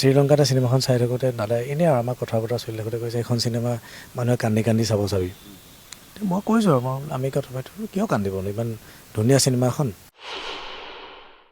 শ্ৰীলংকাতে চিনেমাখন চাই থাকোঁতে দাদাই এনেই আৰু আমাক কথা বতৰা চলি থাকোঁতে কৈছে এইখন চিনেমা মানুহে কান্দি কান্দি চাব চাবি। মই কৈছোঁ আৰু মই আমি কথা পাতিছোঁ কিয় কান্দিবনো ইমান ধুনীয়া চিনেমা এখন।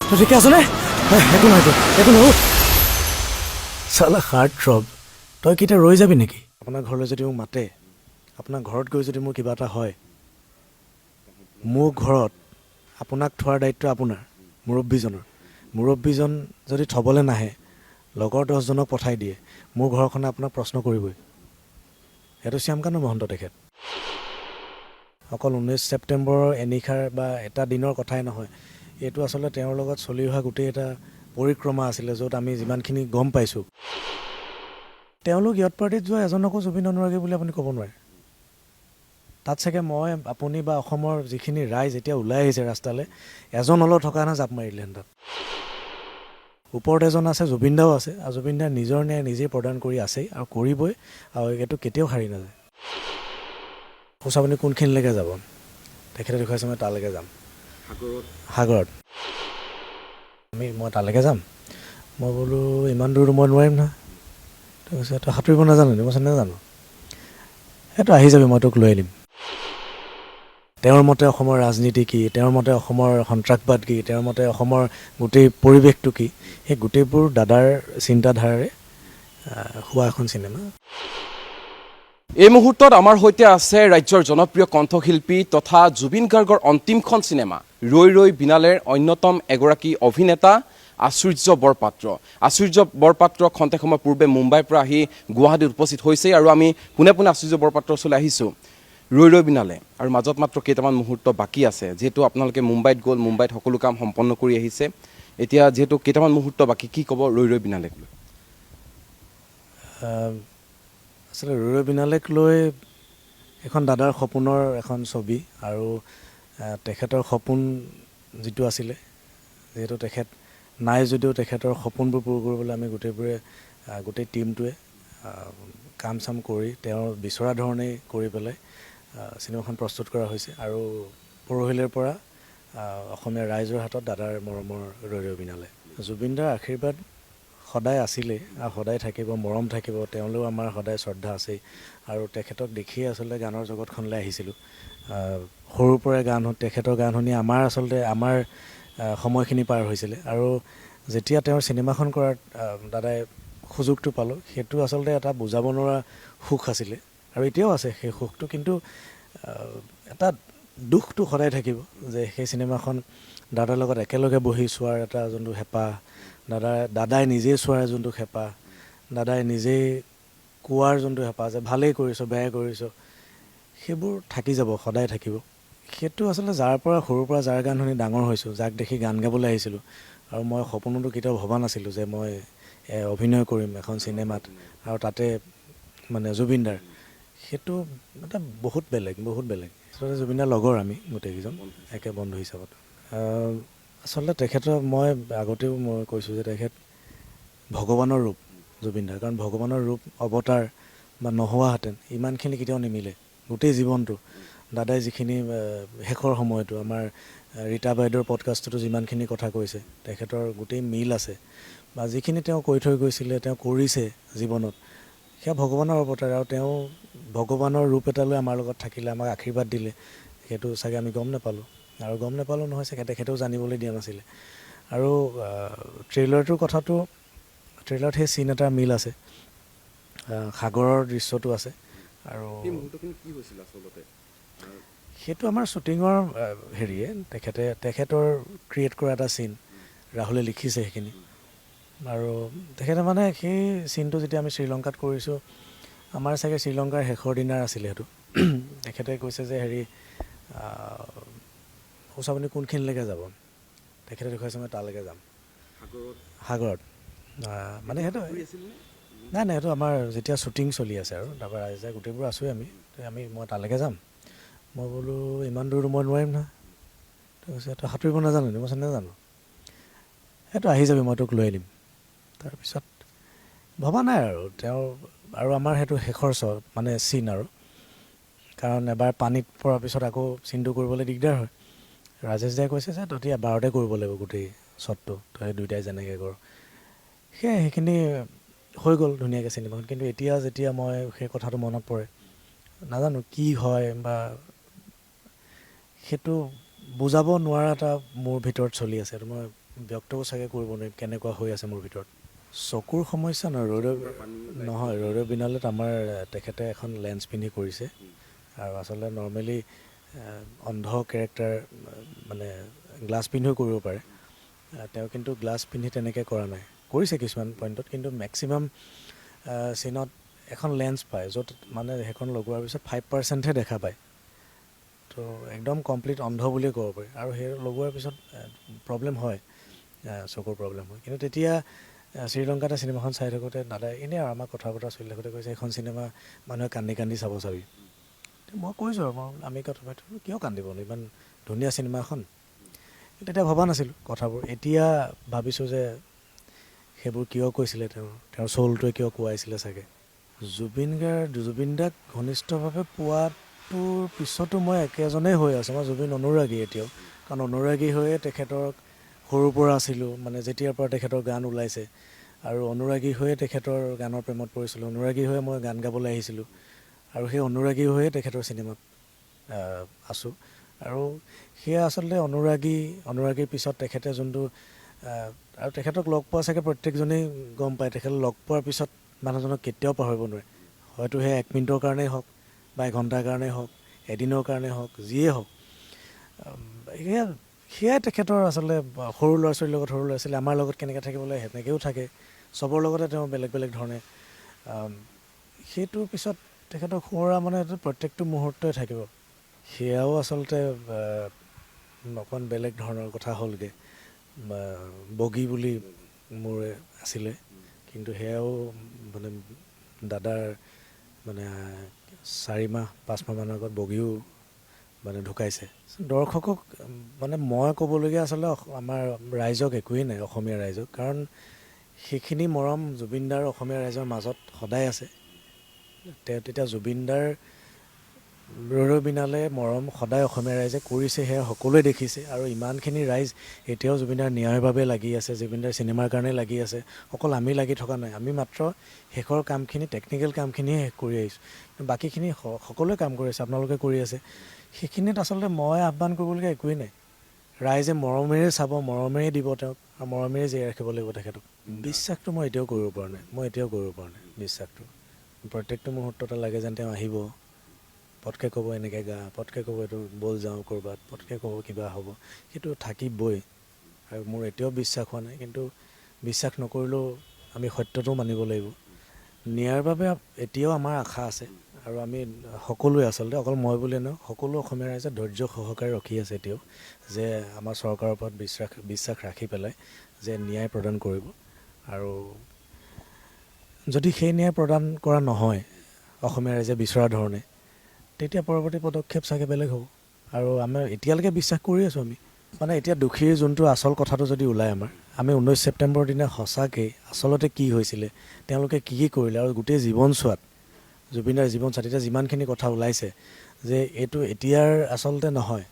ঠিকে আছনে একো নহয় একো নহয় চালা হাৰ্ট থ্ৰব তই কেতিয়া ৰৈ যাবি নেকি? আপোনাৰ ঘৰলৈ যদি মোক মাতে আপোনাৰ ঘৰত গৈ যদি মোৰ কিবা এটা হয় মোৰ ঘৰত আপোনাক থোৱাৰ দায়িত্ব আপোনাৰ মুৰব্বীজনৰ। মুৰব্বীজন যদি থ'বলৈ নাহে লগৰ দহজনক পঠাই দিয়ে। মোৰ ঘৰখনে আপোনাক প্ৰশ্ন কৰিবই। সেইটো শ্যামকানু মহন্ত তেখেত। অকল ঊনৈছ ছেপ্টেম্বৰৰ এনিশাৰ বা এটা দিনৰ কথাই নহয় এইটো আচলতে তেওঁৰ লগত চলি অহা গোটেই এটা পৰিক্ৰমা আছিলে য'ত আমি যিমানখিনি গম পাইছোঁ। তেওঁলোক ইয়ত পাৰ্টিত যোৱা এজনকো জুবিন অনুৰাগী বুলি আপুনি ক'ব নোৱাৰে। তাত চাগে মই আপুনি বা অসমৰ যিখিনি ৰাইজ এতিয়া ওলাই আহিছে ৰাস্তালৈ এজন হ'লেও থকা নাই জাপ মাৰিলেহেঁতেন। তাত ওপৰত এজন আছে জুবিন দাও আছে। আৰু জুবিন দাই নিজৰ ন্যায় নিজেই প্ৰদান কৰি আছেই আৰু কৰিবই আৰু এইটো কেতিয়াও সাৰি নাযায়। কোচ আপুনি কোনখিনিলৈকে যাব? তেখেতে দেখুৱাইছে মই তালৈকে যাম। সাগৰত। আমি মই তালৈকে যাম? মই বোলো ইমান দূৰ মই নোৱাৰিম নহয়। তই সাঁতুৰিব নাজানো মই কৈছোঁ নাজানো। সেইটো আহি যাবি মই তোক লৈ আনিম তেওঁৰ মতে অসমৰ ৰাজনীতি কি? তেওঁৰ মতে অসমৰ সন্ত্ৰাসবাদ কি? তেওঁৰ মতে অসমৰ গোটেই পৰিৱেশটো কি? সেই গোটেইবোৰ দাদাৰ চিন্তাধাৰাৰে হোৱা এখন চিনেমা। এই মুহূৰ্তত আমাৰ সৈতে আছে ৰাজ্যৰ জনপ্ৰিয় কণ্ঠশিল্পী তথা জুবিন গাৰ্গৰ অন্তিমখন চিনেমা ৰৈ ৰৈ বিনালেৰ অন্যতম এগৰাকী অভিনেতা আশ্চৰ্য বৰপাত্ৰ। আশ্চৰ্য বৰপাত্ৰ খন্তেক সময় পূৰ্বে মুম্বাইৰ পৰা আহি গুৱাহাটীত উপস্থিত হৈছেই আৰু আমি পোনে পোনে আশ্চৰ্য বৰপাত্ৰৰ ওচৰলৈ আহিছোঁ। ৰৈ ৰৈ বিনালে। আৰু মাজত মাত্ৰ কেইটামান মুহূৰ্ত বাকী আছে যিহেতু আপোনালোকে মুম্বাইত গ'ল মুম্বাইত সকলো কাম সম্পন্ন কৰি আহিছে। এতিয়া যিহেতু কেইটামান মুহূৰ্ত বাকী কি ক'ব ৰৈ ৰৈ বিনালেক লৈ? আচলতে ৰৈ ৰৈ বিনালেক লৈ এখন দাদাৰ সপোনৰ এখন ছবি আৰু তেখেতৰ সপোন যিটো আছিলে যিহেতু তেখেত নাই যদিও তেখেতৰ সপোনবোৰ পূৰ কৰিবলৈ আমি গোটেইবোৰে গোটেই টীমটোৱে কাম চাম কৰি তেওঁৰ বিচৰা ধৰণেই কৰি পেলাই চিনেমাখন প্ৰস্তুত কৰা হৈছে আৰু পৰহিলৈৰ পৰা অসমীয়া ৰাইজৰ হাতত দাদাৰ মৰমৰ ৰৈ ৰৈ বিনালে জুবিনদাৰ আশীৰ্বাদ সদায় আছিলেই আৰু সদায় থাকিব মৰম থাকিব তেওঁলৈও আমাৰ সদায় শ্ৰদ্ধা আছেই। আৰু তেখেতক দেখিয়ে আচলতে গানৰ জগতখনলৈ আহিছিলোঁ। আহ, সৰুৰ পৰাই গান শু- তেখেতৰ গান শুনি আমাৰ আচলতে আমাৰ সময়খিনি পাৰ হৈছিলে। আৰু যেতিয়া তেওঁৰ চিনেমাখন কৰাত দাদাই সুযোগটো পালোঁ সেইটো আচলতে এটা বুজাব নোৱাৰা সুখ আছিলে। আৰু এতিয়াও আছে সেই সুখটো কিন্তু এটা দুখটো সদায় থাকিব যে সেই চিনেমাখন দাদাৰ লগত একেলগে বহি চোৱাৰ এটা যোনটো হেঁপাহ দাদাই দাদাই নিজেই চোৱাৰ যোনটো হেঁপাহ দাদাই নিজেই কোৱাৰ যোনটো হেঁপাহ যে ভালেই কৰিছ বেয়াই কৰিছ সেইবোৰ থাকি যাব সদায় থাকিব। সেইটো আচলতে যাৰ পৰা সৰুৰ পৰা যাৰ গান শুনি ডাঙৰ হৈছোঁ যাক দেখি গান গাবলৈ আহিছিলোঁ আৰু মই সপোনতো কেতিয়াও ভবা নাছিলোঁ যে মই অভিনয় কৰিম এখন চিনেমাত আৰু তাতে মানে জুবিনদাৰ সেইটো এটা বহুত বেলেগ বহুত বেলেগ। আচলতে জুবিনদাৰ লগৰ আমি গোটেইকেইজন একে বন্ধু হিচাপত। আচলতে তেখেতৰ মই আগতেও মই কৈছোঁ যে তেখেত ভগৱানৰ ৰূপ জুবিনদাৰ। কাৰণ ভগৱানৰ ৰূপ অৱতাৰ বা নোহোৱাহেঁতেন ইমানখিনি কেতিয়াও নিমিলে। গোটেই জীৱনটো দাদাই যিখিনি শেষৰ সময়তো আমাৰ ৰীতা বাইদেউৰ পডকাষ্টতো যিমানখিনি কথা কৈছে তেখেতৰ গোটেই মিল আছে। বা যিখিনি তেওঁ কৈ থৈ গৈছিলে তেওঁ কৰিছে জীৱনত সেয়া ভগৱানৰ অৱতাৰ আৰু তেওঁ ভগৱানৰ ৰূপ এটা লৈ আমাৰ লগত থাকিলে আমাক আশীৰ্বাদ দিলে। সেইটো চাগে আমি গম নাপালোঁ। আৰু গম নাপালোঁ নহয় চাগে তেখেতেও জানিবলৈ দিয়া নাছিলে। আৰু ট্ৰেইলাৰটোৰ কথাটো ট্ৰেইলাৰত সেই চিন এটাৰ মিল আছে। সাগৰৰ দৃশ্যটো আছে। আৰু সেইটো আমাৰ শ্বুটিঙৰ হেৰিয়ে তেখেতে তেখেতৰ ক্ৰিয়েট কৰা এটা চিন ৰাহুলে লিখিছে সেইখিনি। আৰু তেখেতে মানে সেই চিনটো যেতিয়া আমি শ্ৰীলংকাত কৰিছোঁ আমাৰ চাগে শ্ৰীলংকাৰ শেষৰ দিনাৰ আছিলে সেইটো। তেখেতে কৈছে যে হেৰি সঁচা আপুনি কোনখিনিলৈকে যাব? তেখেতে দেখুৱাইছে মই তালৈকে যাম। সাগৰত? মানে সেইটো নাই নাই সেইটো আমাৰ যেতিয়া শ্বুটিং চলি আছে আৰু তাৰপৰা ৰাইজে গোটেইবোৰ আছোঁৱে আমি আমি মই তালৈকে যাম। মই বোলো ইমান দূৰ মই নোৱাৰিম নহয়। তই কৈছে তই সাঁতুৰিব নাজানো নি মই কৈছোঁ নাজানো। সেইটো আহি যাবি মই তোক লৈ আনিম তাৰপিছত ভবা নাই আৰু তেওঁ আৰু আমাৰ সেইটো শেষৰ চ মানে চিন আৰু। কাৰণ এবাৰ পানীত পৰাৰ পিছত আকৌ চিনটো কৰিবলৈ দিগদাৰ হয়। ৰাজেশ দাই কৈছে যে তহঁতি এবাৰতে কৰিব লাগিব গোটেই শ্বটটো তই দুয়োটাই যেনেকৈ কৰ। সেয়াই সেইখিনি হৈ গ'ল ধুনীয়াকৈ চিনেমাখন কিন্তু এতিয়া যেতিয়া মই সেই কথাটো মনত পৰে নাজানো কি হয় বা সেইটো বুজাব নোৱাৰা এটা মোৰ ভিতৰত চলি আছে। মই ব্যক্তও চাগে কৰিব নোৱাৰিম কেনেকুৱা হৈ আছে মোৰ ভিতৰত। চকুৰ সমস্যা নহয় ৰ'দৰ নহয় ৰ'দৰ বিনালত আমাৰ তেখেতে এখন লেন্স পিন্ধি কৰিছে। আৰু আচলতে নৰ্মেলি অন্ধ কেৰেক্টাৰ মানে গ্লাছ পিন্ধিও কৰিব পাৰে। তেওঁ কিন্তু গ্লাছ পিন্ধি তেনেকৈ কৰা নাই। কৰিছে কিছুমান পইণ্টত কিন্তু মেক্সিমাম চিনত এখন লেন্স পায় য'ত মানে সেইখন লগোৱাৰ পিছত ফাইভ পাৰ্চেণ্টহে দেখা পায়। তো একদম কমপ্লিট অন্ধ বুলিয়ে ক'ব পাৰি। আৰু সেই লগোৱাৰ পিছত প্ৰব্লেম হয় চকুৰ প্ৰব্লেম হয়। কিন্তু তেতিয়া শ্ৰীলংকাতে চিনেমাখন চাই থাকোঁতে দাদাই এনেই আৰু আমাক কথা বতৰা চলি থাকোঁতে কৈছে এইখন চিনেমা মানুহে কান্দি কান্দি চাব চাবি। মই কৈছোঁ আৰু মই আমি কথা পাতো কিয় কান্দিবনো ইমান ধুনীয়া চিনেমা এখন। তেতিয়া ভবা নাছিলোঁ কথাবোৰ। এতিয়া ভাবিছোঁ যে সেইবোৰ কিয় কৈছিলে তেওঁ তেওঁৰ চৌলটোৱে কিয় কোৱাইছিলে চাগে। জুবিন গাৰ্গ জুবিন দাক ঘনিষ্ঠভাৱে পোৱাটোৰ পিছতো মই একেজনেই হৈ আছোঁ। মই জুবিন অনুৰাগী এতিয়াও। কাৰণ অনুৰাগী হৈয়ে তেখেতক সৰুৰ পৰা আছিলোঁ মানে যেতিয়াৰ পৰা তেখেতৰ গান ওলাইছে। আৰু অনুৰাগী হৈয়ে তেখেতৰ গানৰ প্ৰেমত পৰিছিলোঁ। অনুৰাগী হৈয়ে মই গান গাবলৈ আহিছিলোঁ। আৰু সেই অনুৰাগী হৈয়ে তেখেতৰ চিনেমাত আছোঁ। আৰু সেয়া আচলতে অনুৰাগী অনুৰাগীৰ পিছত তেখেতে যোনটো আৰু তেখেতক লগ পোৱা চাগে প্ৰত্যেকজনেই গম পায় তেখেতক লগ পোৱাৰ পিছত মানুহজনক কেতিয়াও পাহৰিব নোৱাৰে। হয়তো সেই এক মিনিটৰ কাৰণেই হওক বা এঘণ্টাৰ কাৰণেই হওক এদিনৰ কাৰণেই হওক যিয়েই হওক। সেয়া সেয়াই তেখেতৰ আচলতে সৰু ল'ৰা ছোৱালীৰ লগত সৰু ল'ৰা ছোৱালী আমাৰ লগত কেনেকৈ থাকিব লাগে সেনেকৈও থাকে। চবৰ লগতে তেওঁ বেলেগ বেলেগ ধৰণে। সেইটোৰ পিছত তেখেতক সোঁৱৰা মানে প্ৰত্যেকটো মুহূৰ্তই থাকিব। সেয়াও আচলতে অকণ বেলেগ ধৰণৰ কথা হ'লগৈ। বগী বুলি মোৰ আছিলে। কিন্তু সেয়াও মানে দাদাৰ মানে চাৰি মাহ পাঁচ মাহমানৰ আগত বগীও মানে ঢুকাইছে। দৰ্শকক মানে মই ক'বলগীয়া আচলতে আমাৰ ৰাইজক একোৱেই নাই অসমীয়া ৰাইজক। কাৰণ সেইখিনি মৰম জুবিনদাৰ অসমীয়া ৰাইজৰ মাজত সদায় আছে। তেওঁ তেতিয়া জুবিনদাৰ ৰৈ বিনালে মৰম সদায় অসমীয়া ৰাইজে কৰিছে সেয়া সকলোৱে দেখিছে। আৰু ইমানখিনি ৰাইজ এতিয়াও জুবিনদাৰ বাবে লাগি আছে জুবিনদাৰ চিনেমাৰ কাৰণে লাগি আছে। অকল আমি লাগি থকা নাই আমি মাত্ৰ শেষৰ কামখিনি টেকনিকেল কামখিনিহে শেষ কৰি আহিছোঁ। বাকীখিনি সকলোৱে কাম কৰি আছে আপোনালোকে কৰি আছে। সেইখিনিত আচলতে মই আহ্বান কৰিবলগীয়া একোৱেই নাই। ৰাইজে মৰমেৰে চাব মৰমেৰে দিব তেওঁক আৰু মৰমেৰে জীয়াই ৰাখিব লাগিব তেখেতক। বিশ্বাসটো মই এতিয়াও কৰিব পৰা নাই মই এতিয়াও কৰিব পৰা নাই বিশ্বাসটো। প্ৰত্যেকটো মুহূৰ্ততে লাগে যেন তেওঁ আহিব পটকৈ ক'ব এনেকৈ গা পটকৈ ক'ব এইটো ব'ল যাওঁ ক'ৰবাত পটকৈ ক'ব কিবা হ'ব সেইটো থাকিবই। আৰু মোৰ এতিয়াও বিশ্বাস হোৱা নাই কিন্তু বিশ্বাস নকৰিলেও আমি সত্যটো মানিব লাগিব। নিয়াৰ বাবে এতিয়াও আমাৰ আশা আছে। আৰু আমি সকলোৱে আচলতে অকল মই বুলিয়ে নহয় সকলো অসমীয়া ৰাইজে ধৈৰ্য সহকাৰে ৰখি আছে এতিয়াও যে আমাৰ চৰকাৰৰ ওপৰত বিশ্বাস বিশ্বাস ৰাখি পেলাই যে ন্যায় প্ৰদান কৰিব। আৰু যদি সেই ন্যায় প্ৰদান কৰা নহয় অসমীয়া ৰাইজে বিচৰা ধৰণে তেতিয়া পৰৱৰ্তী পদক্ষেপ চাগে বেলেগ হ'ব। আৰু আমাৰ এতিয়ালৈকে বিশ্বাস কৰি আছোঁ আমি। মানে এতিয়া দোষীৰ যোনটো আচল কথাটো যদি ওলায় আমাৰ আমি ঊনৈছ ছেপ্টেম্বৰৰ দিনা সঁচাকৈ আচলতে কি হৈছিলে তেওঁলোকে কি কি কৰিলে আৰু গোটেই জীৱন চোৱাত জুবিনদাৰ জীৱন এতিয়া যিমানখিনি কথা ওলাইছে যে এইটো এতিয়াৰ আচলতে নহয়।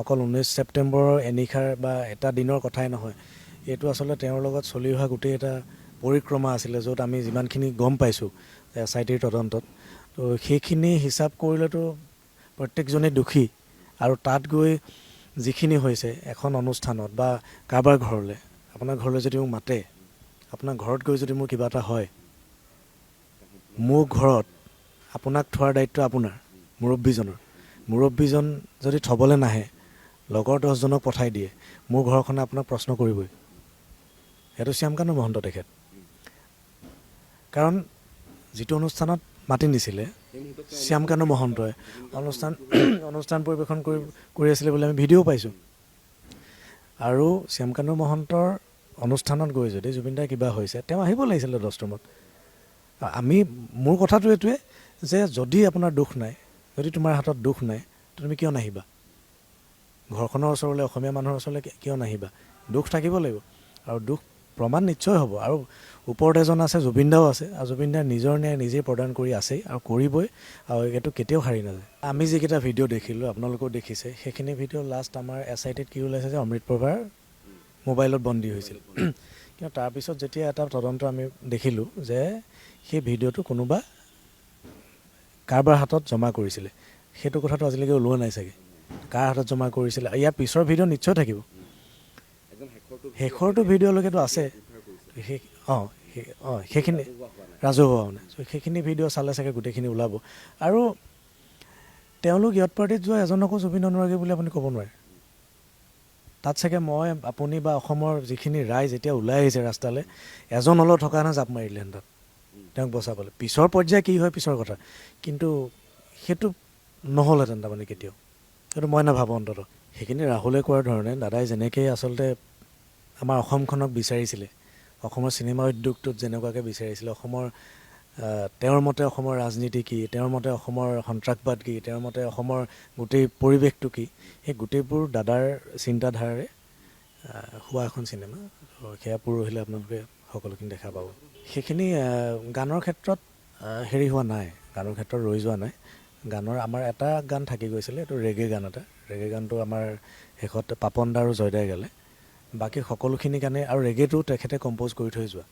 অকল ঊনৈছ ছেপ্টেম্বৰৰ এনিশাৰ বা এটা দিনৰ কথাই নহয়। এইটো আচলতে তেওঁৰ লগত চলি অহা গোটেই এটা পৰিক্ৰমা আছিলে য'ত আমি যিমানখিনি গম পাইছোঁ এছ আই টিৰ তদন্তত। তো সেইখিনি হিচাপ কৰিলেতো প্ৰত্যেকজনেই দোষী আৰু তাত গৈ যিখিনি হৈছে এখন অনুষ্ঠানত বা কাৰোবাৰ ঘৰলৈ আপোনাৰ ঘৰলৈ যদি মোক মাতে আপোনাৰ ঘৰত গৈ যদি মোৰ কিবা এটা হয় মোৰ ঘৰত আপোনাক থোৱাৰ দায়িত্ব আপোনাৰ মুৰব্বীজনৰ। মুৰব্বীজন যদি থ'বলৈ নাহে লগৰ দহজনক পঠাই দিয়ে মোৰ ঘৰখনে আপোনাক প্ৰশ্ন কৰিবই। সেইটো শ্যামকানু মহন্ত তেখেত। কাৰণ যিটো অনুষ্ঠানত মাতি নিছিলে শ্যামকানু মহন্তই অনুষ্ঠান অনুষ্ঠান পৰিৱেশন কৰি কৰি আছিলে বুলি আমি ভিডিঅ' পাইছোঁ। আৰু শ্যামকানু মহন্তৰ অনুষ্ঠানত গৈ যদি জুবিনদাৰ কিবা হৈছে তেওঁ আহিব লাগিছিলে দষ্টমত আমি, মোৰ কথাটো এইটোৱে যে যদি আপোনাৰ দুখ নাই, যদি তোমাৰ হাতত দুখ নাই, তুমি কিয় নাহিবা? ঘৰখনৰ ওচৰলৈ, অসমীয়া মানুহৰ ওচৰলৈ কিয় নাহিবা? দুখ থাকিব লাগিব। আৰু দুখ প্ৰমাণ নিশ্চয় হ'ব। আৰু ওপৰত এজন আছে, জুবিনদাও আছে। আৰু জুবিনদাই নিজৰ ন্যায় নিজেই প্ৰদান কৰি আছেই আৰু কৰিবই। আৰু এইটো কেতিয়াও সাৰি নাযায়। আমি যিকেইটা ভিডিঅ' দেখিলোঁ, আপোনালোকেও দেখিছে, সেইখিনি ভিডিঅ' লাষ্ট আমাৰ এছ আই টিত কি ওলাইছে যে অমৃত প্ৰভাৰ মোবাইলত বন্দী হৈছিল। কিন্তু তাৰপিছত যেতিয়া এটা তদন্ত আমি দেখিলোঁ যে সেই ভিডিঅ'টো কোনোবা কাৰোবাৰ হাতত জমা কৰিছিলে। সেইটো কথাটো আজিলৈকে ওলোৱা নাই চাগে। কাৰ হাতত জমা কৰিছিলে? ইয়াৰ পিছৰ ভিডিঅ' নিশ্চয় থাকিব। শেষৰটো ভিডিঅ'লৈকেতো আছে। সেই অঁ অঁ সেইখিনি ৰাজহুৱা চ' সেইখিনি ভিডিঅ' চালে চাগে গোটেইখিনি ওলাব। আৰু তেওঁলোক ইয়ত পাৰ্টিত যোৱা এজনকো জুবিন অনুৰাগী বুলি আপুনি ক'ব নোৱাৰে। তাত চাগে মই আপুনি বা অসমৰ যিখিনি ৰাইজ এতিয়া ওলাই আহিছে ৰাস্তালৈ এজন হ'লেও থকা হেঁতেন জাপ মাৰিলেহেঁতেন তাত। তেওঁক বচাবলৈ পিছৰ পৰ্যায় কি হয় পিছৰ কথা। কিন্তু সেইটো নহ'লহেঁতেন তাৰমানে কেতিয়াও। সেইটো মই নাভাবোঁ অন্তত। সেইখিনি ৰাহুলে কোৱাৰ ধৰণে। দাদাই যেনেকৈ আচলতে আমাৰ অসমখনক বিচাৰিছিলে অসমৰ চিনেমা উদ্যোগটোত যেনেকুৱাকৈ বিচাৰিছিলে অসমৰ তেওঁৰ মতে অসমৰ ৰাজনীতি কি তেওঁৰ মতে অসমৰ সন্ত্ৰাসবাদ কি তেওঁৰ মতে অসমৰ গোটেই পৰিৱেশটো কি সেই গোটেইবোৰ দাদাৰ চিন্তাধাৰাৰে হোৱা এখন চিনেমা। সেয়া পৰহিলে আপোনালোকে সকলোখিনি দেখা পাব। সেইখিনি গানৰ ক্ষেত্ৰত হেৰি হোৱা নাই। গানৰ ক্ষেত্ৰত ৰৈ যোৱা নাই। গানৰ আমাৰ এটা গান থাকি গৈছিলে এইটো ৰেগে গান এটা। ৰেগে গানটো আমাৰ শেষত পাপন দা আৰু জয়দাই গালে। বাকী সকলোখিনি গানে আৰু ৰেগেটো তেখেতে কম্প'জ কৰি থৈ যোৱা।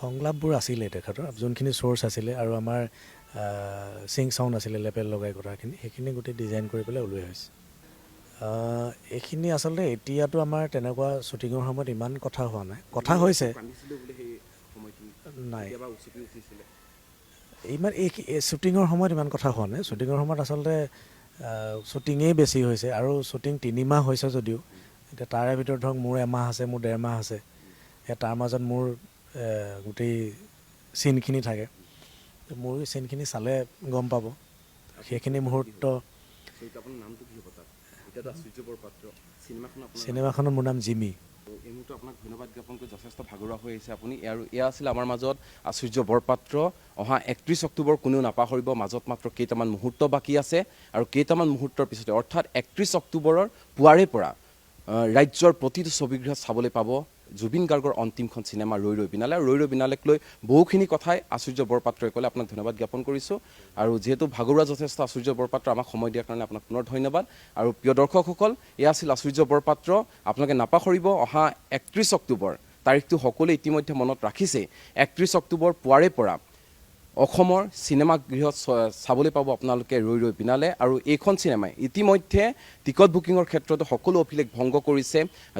সংলাপবোৰ আছিলে তেখেতৰ। যোনখিনি চ'ৰ্চ আছিলে আৰু আমাৰ চিং চাউণ্ড আছিলে লেপেল লগাই কথাখিনি সেইখিনি গোটেই ডিজাইন কৰি পেলাই ওলোৱা হৈছে। এইখিনি আচলতে এতিয়াতো আমাৰ তেনেকুৱা শ্বুটিঙৰ সময়ত ইমান কথা হোৱা নাই। কথা হৈছে। নাই। ইমান এই শ্বুটিঙৰ সময়ত ইমান কথা হোৱা নাই। শ্বুটিঙৰ সময়ত আচলতে শ্বুটিঙেই বেছি হৈছে আৰু শ্বুটিং তিনিমাহ হৈছে যদিও। এতিয়া তাৰে ভিতৰত ধৰক মোৰ এমাহ আছে মোৰ ডেৰ মাহ আছে। সেই তাৰ মাজত মোৰ গোটেই চিনখিনি থাকে। মোৰ চিনখিনি চালে গম পাব। সেইখিনি মুহূৰ্ত চিনেমাখনৰ মোৰ নাম জিমি। এই মুহূৰ্তত আপোনাক ধন্যবাদ জ্ঞাপন কৰি যথেষ্ট ভাগৰুৱা হৈ আহিছে আপুনি। আৰু এয়া আছিল আমাৰ মাজত আচুৰ্য বৰপাত্ৰ অহা একত্ৰিছ অক্টোবৰ কোনেও নাপাহৰিব মাজত মাত্ৰ কেইটামান মুহূৰ্ত বাকী আছে। আৰু কেইটামান মুহূৰ্তৰ পিছতে অৰ্থাৎ একত্ৰিছ অক্টোবৰৰ পুৱাৰে পৰা ৰাজ্যৰ প্ৰতিটো ছবিগৃহত চাবলৈ পাব। জুবিন গাৰ্গৰ অন্তিমখন চিনেমা ৰৈ ৰৈ বিনালে। ৰৈ ৰৈ বিনালেক লৈ বহুখিনি কথাই আচুৰ্য বৰপাত্ৰই ক'লে। আপোনাক ধন্যবাদ জ্ঞাপন কৰিছোঁ। আৰু যিহেতু ভাগৰুৱা যথেষ্ট আচুৰ্য বৰপাত্ৰ আমাক সময় দিয়াৰ কাৰণে আপোনাক পুনৰ ধন্যবাদ। আৰু প্ৰিয় দৰ্শকসকল, এয়া আছিল আচুৰ্য বৰপাত্ৰ। আপোনালোকে নাপাহৰিব, অহা একত্ৰিছ অক্টোবৰ। তাৰিখটো সকলোৱে ইতিমধ্যে মনত ৰাখিছে। একত্ৰিছ অক্টোবৰ, পুৱাৰে পৰা। অসমৰ চিনেমা গৃহত চাবলৈ পাব আপোনালোকে ৰৈ ৰৈ বিনালে আৰু এইখন চিনেমাই ইতিমধ্যে টিকট বুকিঙৰ ক্ষেত্ৰতো সকলো অভিলেখ ভংগ কৰিছে।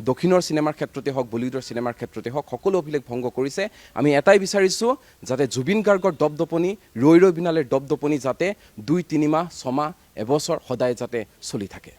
দক্ষিণৰ চিনেমাৰ ক্ষেত্ৰতে হওক, বলিউডৰ চিনেমাৰ ক্ষেত্ৰতে হওক, সকলো অভিলেখ ভংগ কৰিছে। আমি এটাই বিচাৰিছোঁ যাতে জুবিন গাৰ্গৰ দপদপনি, ৰৈ ৰৈ বিনালেৰ দপদপনি যাতে দুই তিনিমাহ ছমাহ, এবছৰ সদায় যাতে চলি থাকে।